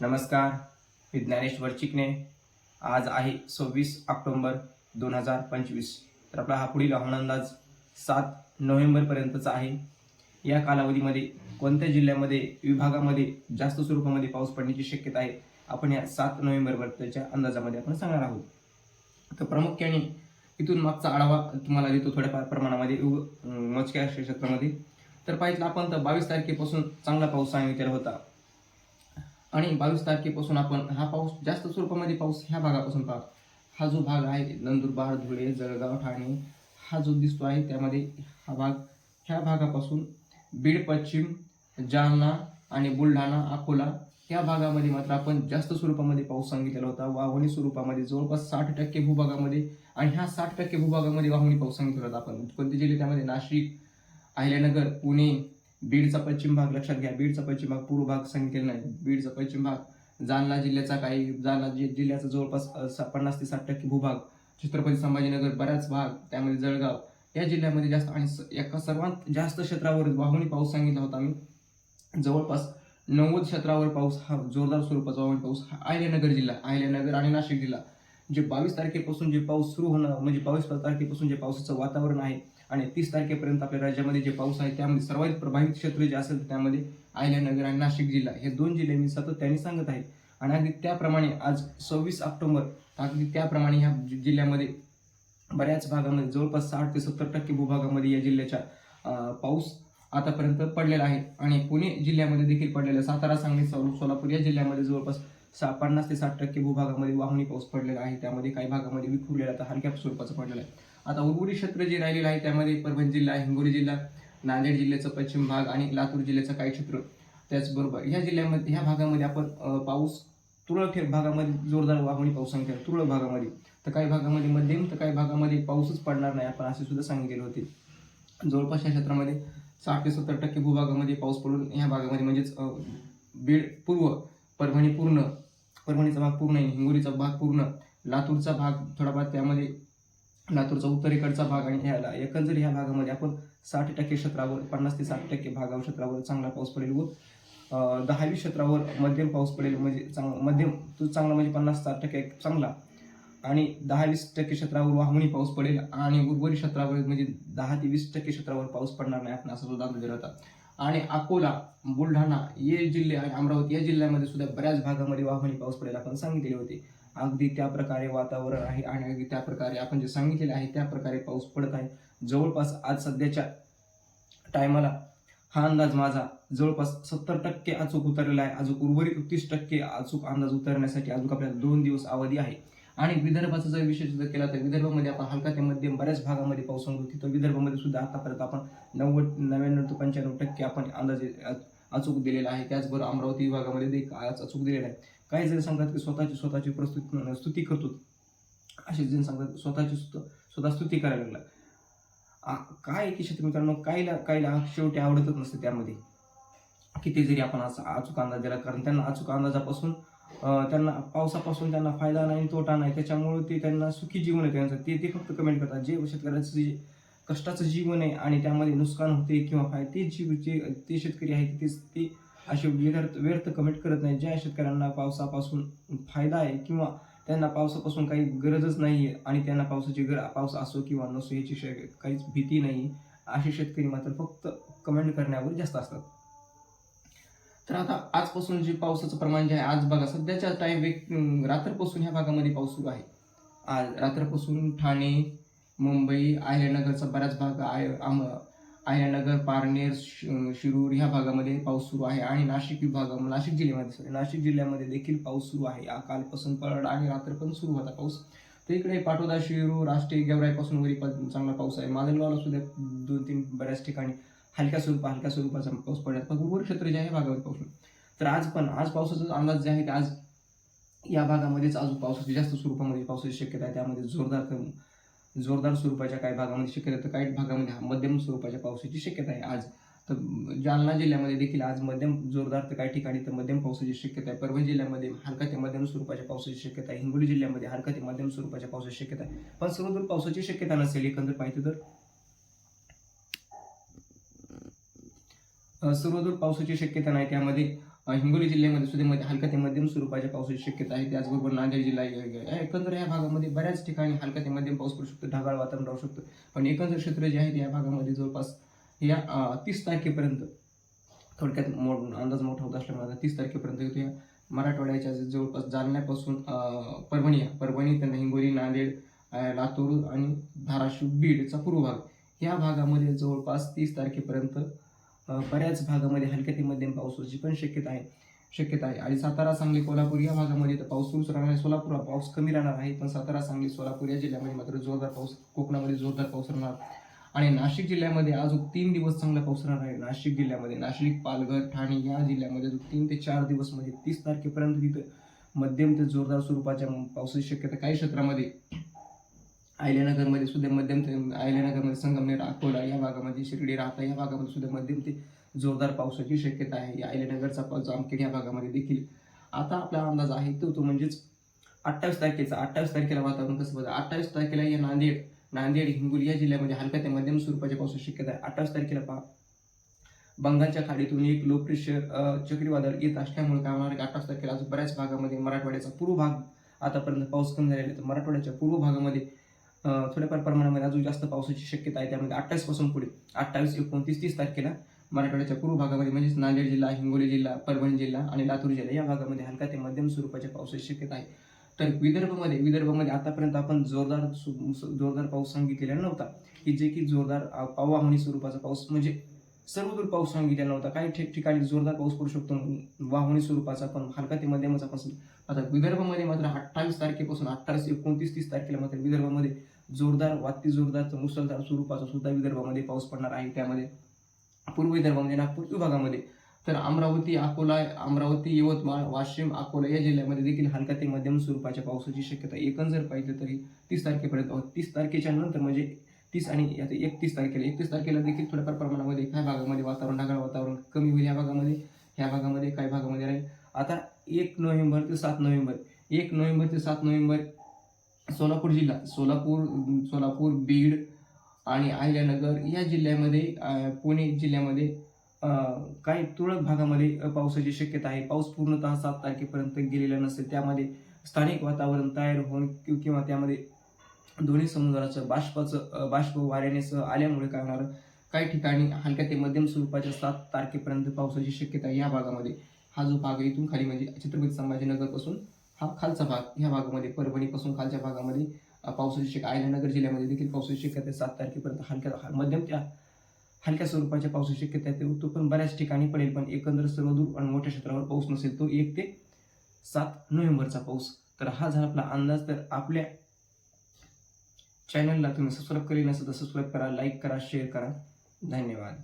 नमस्कार मी ज्ञानेश चिकणे आज आहे सव्वीस ऑक्टोंबर दोन हजार पंचवीस. तर आपला हा पुढील हवामान अंदाज सात नोव्हेंबरपर्यंतचा आहे. या कालावधीमध्ये कोणत्या जिल्ह्यामध्ये विभागामध्ये जास्त स्वरूपामध्ये पाऊस पडण्याची शक्यता आहे आपण या सात नोव्हेंबरपर्यंतच्या अंदाजामध्ये आपण सांगणार आहोत. तर प्रामुख्याने इथून मागचा आढावा तुम्हाला देतो थोड्याफार प्रमाणामध्ये उग- मोजक्या क्षेत्रामध्ये. तर पाहिजे आपण तर बावीस तारखेपासून चांगला पाऊस सांगितलेला होता. आणि बावीस तारखेपासून आपण हा पाऊस जास्त स्वरूपामध्ये पाऊस ह्या भागापासून पाहतो. हा जो भाग आहे नंदुरबार धुळे जळगाव ठाणे हा जो दिसतो आहे त्यामध्ये हा भाग ह्या भागापासून बीड पश्चिम जालना आणि बुलढाणा अकोला या भागामध्ये मात्र आपण जास्त स्वरूपामध्ये पाऊस सांगितलेला होता. वाहणी स्वरूपामध्ये जवळपास साठ टक्के भूभागामध्ये आणि ह्या साठ टक्के भूभागामध्ये वाहणी पाऊस सांगितला होता आपण. कोणते जिल्हे त्यामध्ये? नाशिक अहिल्यानगर पुणे बीडचा पश्चिम भाग लक्षात घ्या. बीडचा पश्चिम भाग पूर्व भाग सांगितलेला नाही. बीडचा पश्चिम भाग जालना जिल्ह्याचा काही जालना जि- जिल्ह्याचा जवळपास पन्नास ते साठ टक्के भूभाग. छत्रपती संभाजीनगर बऱ्याच भाग त्यामध्ये जळगाव. या जिल्ह्यामध्ये जास्त आणि स- एका सर्वात जास्त क्षेत्रावर वाहुणी पाऊस सांगितला होता मी जवळपास नव्वद क्षेत्रावर पाऊस हा जोरदार स्वरूपाचा वाहुणी पाऊस हा अहिल्यानगर जिल्हा अहिल्यानगर आणि नाशिक जिल्हा. जे बावीस तारखेपासून जे पाऊस सुरू होणं म्हणजे बावीस तारखेपासून जे पावसाचं वातावरण आहे आणि तीस तारखेपर्यंत आपल्या राज्यामध्ये जे पाऊस आहे त्यामध्ये सर्वात प्रभावित क्षेत्र जे असेल त्यामध्ये अहिल्यानगर आणि नाशिक जिल्हा हे दोन जिल्हे मी सातत्याने सांगत आहे आणि अगदी त्याप्रमाणे आज सव्वीस ऑक्टोबर अगदी त्याप्रमाणे ह्या जिल्ह्यामध्ये बऱ्याच भागामध्ये जवळपास साठ ते सत्तर टक्के भूभागामध्ये या जिल्ह्याच्या पाऊस आतापर्यंत पडलेला आहे. आणि पुणे जिल्ह्यामध्ये देखील पडलेला आहे. सातारा सांगली सोलापूर या जिल्ह्यामध्ये जवळपास सा पन्नास ते साठ टक्के भूभागामध्ये वाहुनी पाऊस पडलेला आहे. त्यामध्ये काही भागामध्ये विखुरलेला तर हलक्या स्वरूपाचा पडलेला आहे. आता उर्वरित क्षेत्र जे राहिलेलं आहे त्यामध्ये परभणी जिल्हा हिंगोली जिल्हा नांदेड जिल्ह्याचा पश्चिम भाग आणि लातूर जिल्ह्याचं काही क्षेत्र त्याचबरोबर ह्या जिल्ह्यामध्ये ह्या भागामध्ये आपण पाऊस तुरळक भागामध्ये जोरदार वाहणी पाऊस तुरळक भागामध्ये. तर काही भागामध्ये मध्यम तर काही भागामध्ये पाऊसच पडणार नाही आपण असे सुद्धा सांगितले होते. जवळपास या क्षेत्रामध्ये साठ ते सत्तर टक्के भूभागामध्ये पाऊस पडून ह्या भागामध्ये म्हणजेच बीड पूर्व परभणी पूर्ण परभणीचा भाग पूर्ण आहे हिंगोलीचा भाग पूर्ण लातूरचा भाग थोडाफार त्यामध्ये लातूरचा उत्तरेकडचा भाग आणि ह्याला एकंदर ह्या भागामध्ये आपण साठ टक्के क्षेत्रावर पन्नास ते साठ टक्के भागावर क्षेत्रावर चांगला पाऊस पडेल व दहावी क्षेत्रावर मध्यम पाऊस पडेल म्हणजे चांग मध्यम तो चांगला म्हणजे पन्नास साठ टक्के चांगला. आणि दहा वीस टक्के क्षेत्रावर वाहणी पाऊस पडेल आणि उर्वरित क्षेत्रावर म्हणजे दहा ते वीस टक्के क्षेत्रावर पाऊस पडणार नाही आपण असा सुद्धा दिला होता आणि अकोला बुलढाणा हे जिल्हे आणि अमरावती या जिल्ह्यामध्ये सुद्धा बऱ्याच भागामध्ये वाहणी पाऊस पडेल आपण सांगितले होते. अगदी त्या प्रकारे वातावरण आहे आणि अगदी त्या प्रकारे आपण जे सांगितलेले आहे त्या प्रकारे पाऊस पडत आहे. जवळपास आज सध्याच्या टायमाला हा अंदाज माझा जवळपास सत्तर टक्के अचूक उतरलेला आहे. अजून उर्वरित तीस टक्के अचूक अंदाज उतरण्यासाठी अजून आपल्याला दोन दिवस अवधी आहे. आणि विदर्भाचा जर विषय जर केला तर विदर्भामध्ये आपण हलका ते मध्यम बऱ्याच भागामध्ये पाऊस होती. तर विदर्भामध्ये सुद्धा आतापर्यंत आपण नव्वद नव्याण्णव ते पंच्याण्णव टक्के आपण अंदाजे अचूक दिलेला आहे. त्याचबरोबर अमरावती विभागामध्ये देखील अचूक दिलेला आहे. काही जण सांगतात की स्वतःची स्वतःची प्रस्तुती स्तुती करतो. असे जण सांगतात स्वतःची स्वतः स्तुती करायला लागला. आ- काय आहे की शेतकरी मित्रांनो काहीला काहीला शेवटी आवडतच नसते त्यामध्ये. किती जरी आपण असा अचूक अंदाज दिला कारण त्यांना अचूक अंदाजापासून त्यांना पावसापासून त्यांना फायदा नाही तोटा नाही त्याच्यामुळे ते त्यांना सुखी जीवन आहे त्यांचं. ते ते फक्त कमेंट करतात जे शेतकऱ्याचं जे कष्टाचं जीवन आहे आणि त्यामध्ये नुकसान होते किंवा फाय ते जीव जे ते शेतकरी आहेत तेच ते असे व्यर्थ व्यर्थ कमेंट करत नाही ज्या शेतकऱ्यांना पावसापासून फायदा आहे किंवा त्यांना पावसापासून काही गरजच नाही आहे आणि त्यांना पावसाची गर पाऊस असो किंवा नसो याची काहीच भीती नाही असे शेतकरी मात्र फक्त कमेंट करण्यावर जास्त असतात. तर आता आजपासून जे पावसाचं प्रमाण जे आहे आज बघा सध्याच्या टाईम एक रात्रपासून ह्या भागामध्ये पाऊस सुरू आहे. आज रात्रपासून ठाणे मुंबई अहिल्यानगरचा बराच भाग आहे आम अहिल्यानगर पारनेर शिरूर ह्या भागामध्ये पाऊस सुरू आहे आणि नाशिक विभाग नाशिक जिल्ह्यामध्ये सॉरी नाशिक जिल्ह्यामध्ये देखील पाऊस सुरू आहे. आ- कालपासून पड आणि रात्र पण सुरू होता पाऊस. तर इकडे पाटोदा शिरूर राष्ट्रीय गेवराईपासून वरी चांगला पाऊस आहे. माजलगावला सुद्धा दोन तीन बऱ्याच ठिकाणी हलक्या स्वरूपा हलक्या स्वरूपाचा पाऊस पडला. पण उर्वरित क्षेत्र जे आहे भागावर पाऊस तर आज पण आज पावसाचा अंदाज जे आहे आज या भागामध्येच आज पावसाची जास्त स्वरूपामध्ये पावसाची शक्यता आहे. त्यामध्ये जोरदार जोरदार स्वरूपाच्या काही भागामध्ये शक्यता तर काही भागामध्ये हा मध्यम स्वरूपाच्या पावसाची शक्यता आहे आज. तर जालना जिल्ह्यामध्ये देखील आज मध्यम जोरदार तर काही ठिकाणी तर मध्यम पावसाची शक्यता आहे. परभणी जिल्ह्यामध्ये हलका ते मध्यम स्वरूपाच्या पावसाची शक्यता आहे. हिंगोली जिल्ह्यामध्ये हलका ते मध्यम स्वरूपाच्या पावसाची शक्यता आहे. पण सर्वदूर पावसाची शक्यता नसेल एकंदर पाहिजे तर. सर्वदूर पावसाची शक्यता नाही त्यामध्ये. हिंगोली जिल्ह्यामध्ये सुद्धा मध्ये हलका ते मध्यम स्वरूपाच्या पावसाची शक्यता आहे. त्याचबरोबर नांदेड जिल्हा एकंदर या भागामध्ये बऱ्याच ठिकाणी हलका ते मध्यम पाऊस पडू शकतो ढगाळ वातावरण राहू शकतं. पण एकंदर क्षेत्र जे आहे या भागामध्ये जवळपास या तीस तारखेपर्यंत थोडक्यात मो अंदाज मोठा होत असल्यामुळे तीस तारखेपर्यंत येतो या मराठवाड्याच्या जवळपास जालन्यापासून परभणी परभणी त्यांना हिंगोली नांदेड लातूर आणि धाराशिव बीडचा पूर्व भाग. या भागामध्ये जवळपास तीस तारखेपर्यंत बऱ्याच भागामध्ये हलक्या ते मध्यम पावसाची पण शक्यता आहे. शक्यता आहे. आणि सातारा सांगली कोल्हापूर या भागामध्ये तर पाऊस सुरूच राहणार आहे. सोलापूर पाऊस कमी राहणार आहे पण सातारा सांगली सोलापूर या जिल्ह्यामध्ये मात्र जोरदार पाऊस कोकणामध्ये जोरदार पाऊस राहणार. आणि नाशिक जिल्ह्यामध्ये आज तीन दिवस चांगला पाऊस राहणार आहे. नाशिक जिल्ह्यामध्ये नाशिक पालघर ठाणे या जिल्ह्यामध्ये तीन ते चार दिवस म्हणजे तीस तारखेपर्यंत तिथं मध्यम ते जोरदार स्वरूपाच्या पावसाची शक्यता काही क्षेत्रामध्ये आयल्यानगरमध्ये सुद्धा मध्यम ते आयल्यानगरमध्ये संगमनेर अकोला या भागामध्ये शिर्डी राहता या भागामध्ये सुद्धा मध्यम ते जोरदार पावसाची शक्यता आहे. या आयल्यानगरचा पाऊस जामखेड या भागामध्ये देखील आता आपला अंदाज आहे तो तो म्हणजेच अठ्ठावीस तारखेचा. अठ्ठावीस तारखेला वातावरण कसं बघा अठ्ठावीस तारखेला या नांदेड नांदेड हिंगोली या जिल्ह्यामध्ये हलक्या ते मध्यम स्वरूपाच्या पावसाची शक्यता आहे. अठ्ठावीस तारखेला पहा. बंगालच्या खाडीतून एक लो प्रेशर चक्रीवादळ येत असल्यामुळे काय होणार अठ्ठावीस तारखेला अजून बऱ्याच भागामध्ये मराठवाड्याचा पूर्व भाग आतापर्यंत पाऊस कमी झालेला आहे. तर मराठवाड्याच्या पूर्व भागामध्ये थोड्याफार प्रमाणामध्ये अजून जास्त पावसाची शक्यता आहे. त्यामध्ये अठ्ठावीसपासून पुढे अठ्ठावीस एकोणतीस तीस तारखेला मराठवाड्याच्या पूर्व भागामध्ये म्हणजेच नांदेड जिल्हा हिंगोली जिल्हा परभणी जिल्हा आणि लातूर जिल्हा या भागामध्ये हलका ते मध्यम स्वरूपाच्या पावसाची शक्यता आहे. तर विदर्भामध्ये विदर्भामध्ये आतापर्यंत आपण जोरदार सु- जोरदार पाऊस सांगितलेला नव्हता. की जे की जोरदार अ, वाहणी स्वरूपाचा पाऊस म्हणजे सर्वदूर पाऊस सांगितलेला होता काही ठिक- ठिकाणी जोरदार पाऊस पडू शकतो वाहुनी स्वरूपाचा पण हलका ते मध्यमाचा पासून आता विदर्भामध्ये मात्र अठ्ठावीस तारखेपासून अठ्ठावीस एकोणतीस तीस तारखेला मात्र विदर्भामध्ये जोरदार वाती जोरदार मुसळधार स्वरूपाचा सुद्धा विदर्भामध्ये पाऊस पडणार आहे. त्यामध्ये पूर्व विदर्भामध्ये नागपूर विभागामध्ये. तर अमरावती अकोला अमरावती यवतमाळ वाशिम अकोला या जिल्ह्यामध्ये देखील हलका ते मध्यम स्वरूपाच्या पावसाची शक्यता एकंदर जर पाहिजे तरी तीस तारखेपर्यंत तीस तारखेच्या नंतर म्हणजे तीस आणि आता एकतीस तारखेला एकतीस तारखेला देखील थोड्याफार प्रमाणामध्ये काही भागामध्ये वातावरण ढगाळ वातावरण कमी होईल या भागामध्ये ह्या भागामध्ये काही भागामध्ये राहील. आता एक नोव्हेंबर ते सात नोव्हेंबर एक नोव्हेंबर ते सात नोव्हेंबर सोलापूर जिल्हा सोलापूर सोलापूर बीड आणि अहिल्यानगर या जिल्ह्यामध्ये पुणे जिल्ह्यामध्ये काही तुरळक भागामध्ये पावसाची शक्यता आहे. पाऊस पूर्णतः सात तारखेपर्यंत गेलेला नसेल त्यामध्ये स्थानिक वातावरण तयार होऊन किंवा त्यामध्ये दोन्ही समुद्राचं बाष्पाचं बाष्प वाऱ्याने सह आल्यामुळे काय होणार? काही ठिकाणी हलक्या ते मध्यम स्वरूपाच्या सात तारखेपर्यंत पावसाची शक्यता आहे या भागामध्ये. हा जो भाग आहे इथून खाली म्हणजे छत्रपती संभाजीनगरपासून हा खालचा भाग ह्या भागामध्ये परभणीपासून खालच्या भागामध्ये पावसाची शक्यता अहिल्यानगर जिल्ह्यामध्ये देखील पावसाची शक्यता सात तारखेपर्यंत हलक्या हा- मध्यम त्या हलक्या स्वरूपाच्या पावसाची शक्यता आहे. तो पण बऱ्याच ठिकाणी पडेल पण एकंदर सर्वदूर आणि मोठ्या क्षेत्रावर पाऊस नसेल तो एक ते सात नोव्हेंबरचा पाऊस. तर हा झाला आपला अंदाज. तर आपल्या चॅनलला तुम्ही सबस्क्राईब केली नसेल तर सबस्क्राईब करा लाईक करा शेअर करा. धन्यवाद.